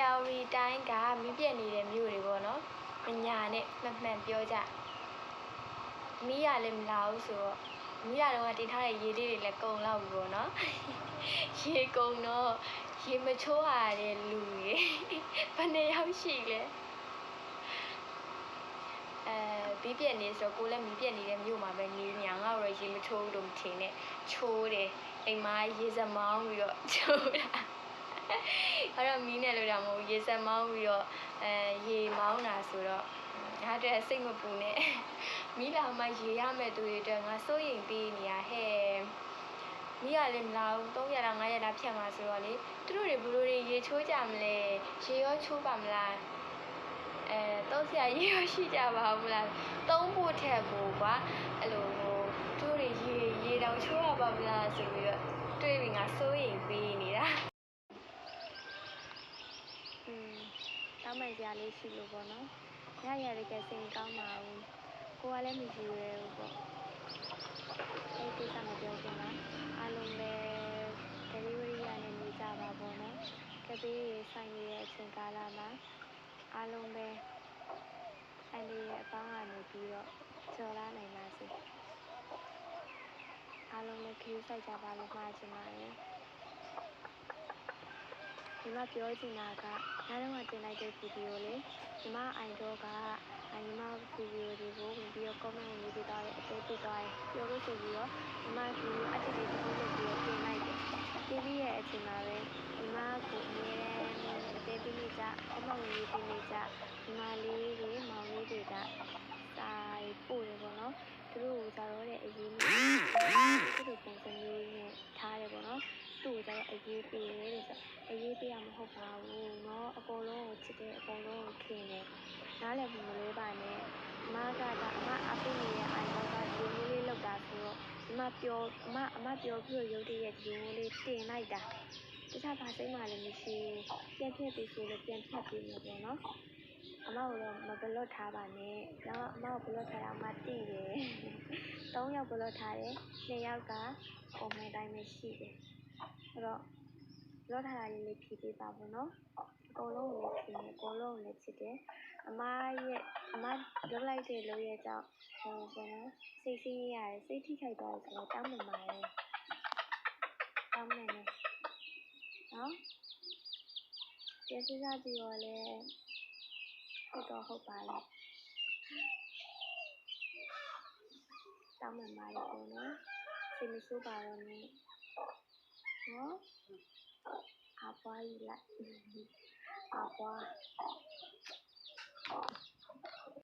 ယာဝတီတိုင်းကမီးပြတ်နေတဲ့မြို့တွေပေါ့နော်။မညာနဲ့မှန်မှန်ပြောကြ။မီးရလည်းမလာဘူးဆိုတော့မီးရတော့တင်ထားတဲ့ရေလေးတွေလည်းကုန်လောက်ပြီပေါ့နော်။ရေကုန်တော့ရေမချိုးရတဲ့လူတွေဘယ်နှစ်ယောက်ရှိလဲ။အဲဘီးပြက်နေဆိုတော့ကိုလည်းမီးပြက်နေတဲ့မြို့မှာပဲနေညာငါ့ကိုတော့ရေမချိုးဘူးလို့မထင်နဲ့ချိုးတယ်အိမ်မှာရေစမောင်းပြီးတော့ချိုးတာ အဲ့တော့မီးနဲ့လို့တာမဟုတ်ဘူးရေစမောင်းပြီးတော့အဲရေမောင်းတာဆိုတော့ငါအတွက်စိတ်မပူနဲ့မီးလာမှရေရမဲ့သူတွေအတွက်ငါစိုးရိမ်ပြီးနေရဟဲ့မီးရလည်းမလာဘူး3ရက်လား5ရက်လားဖြတ်မှာဆိုတော့လေသူတို့တွေဘယ်လိုတွေရေချိုးကြမလဲရေရောချိုးပါမလားအဲတော့ဆရာရေရရှိကြပါဘူးလားသုံးဖို့ထက်ကိုကွာအဲ့လိုဟိုသူတို့တွေရေရေတောင်ချိုးရပါမလားဆိုပြီးတော့တွေးပြီးငါစိုးရိမ်ပြီးနေတာอืม တောင်းမှန်စရာလေးရှိလို့ပေါ့နော်ညရရကစိတ်ကောင်းပါဘူးကိုကလည်းမကြည့်ရဘူးပေါ့အဲ့ဒီကိစ္စမပြောချင်ပါအားလုံးပဲ delivery ရနေနေကြပါပေါ့နော်ကပေးရေဆိုင်နေတဲ့အချိန်ကာလမှာအားလုံးပဲဆိုင်လေးရဲ့အပေါင်းကနေပြီးတော့ကျော်လာနိုင်ပါစေအားလုံးလည်းခရီးဆိုင်ကြပါလို့မှာချင်ပါတယ် ဒီမှာပြောချင်တာကနောက်တော့တင်လိုက်တဲ့ဗီဒီယိုလေးဒီမှာအိုင်တော့ကညီမဗီဒီယိုတွေကိုဝင်ပြီးတော့ comment ဝင်ရေးပေးသွားတယ်အသေးပေးသွားတယ်ပြောလို့ဆိုပြီးတော့ဒီမှာဗီဒီယိုအတစ်တွေတစ်ခုလုပ်ပြီးတော့တင်လိုက်တယ်တင်ပြီးရဲ့အချိန်မှာပဲဒီမှာကိုအမြဲတမ်းအသေးပေးနေကြ comment ဝင်ရေးပေးနေကြဒီမလေးတွေမောင်လေးတွေကစာပို့တယ်ပေါ့နော်သူတို့ကိုကြတော့တဲ့အရေးမျိုးသူတို့ပုံစံမျိုးနဲ့ထားတယ်ပေါ့နော်သူ့ကိုကြတော့အ ရေးပေးတယ်တဲ့။အရေးပေးတာမဟုတ်ပါဘူး။နော် အကုန်လုံးကို ချစ်တယ်။အကုန်လုံးကို ခင်တယ်။နားလည်မှုမလွဲပါနဲ့။အမက အမအားပေးနေတဲ့ အာရုံက ဒီလိုမျိုးလေးလုပ်တာဆိုတော့ အမပြောပြီးတော့ ရုတ်တရက် ဒီလိုမျိုးလေး တင်လိုက်တာ။တခြားဘာစိတ်မှလည်း မရှိဘူး။ပြန်ဖျက်ပေးဆိုလည်း ပြန်ဖျက်ပေးမယ်ပေါ့နော်။အမကိုတော့ မဘလော့ထားပါနဲ့။အမကို ဘလော့ထားတာ အမသိတယ်။၃ ယောက် ဘလော့ထားတယ်။၂ ယောက်က ပုံမှန်အတိုင်းပဲ ရှိတယ်။ဆိုတော့ ဘလော့ထားတာလေးလေးဖြေပေးပါဘူးနော်။အကုန်လုံးကိုလည်းဖြေတယ်။အကုန်လုံးကိုလည်းချစ်တယ်။အမရဲ့အမလုပ်လိုက်တဲ့လုပ်ရဲ့ကြောင့်ဟိုဘယ်နော်စိတ်ဆင်းရဲရတယ်စိတ်ထိခိုက်သွားတယ်ဆိုတော့တောင်းပန်ပါတယ်။တောင်းပန်တယ်။နော်။ပြန်စဉ်းစားကြည့်ရောလည်းဟုတ်တော့ဟုတ်ပါရဲ့တောင်းပန်ပါတယ်ပေါ့နော်စိတ်မဆိုးပါတော့နဲ့နော် 阿爸也来阿爸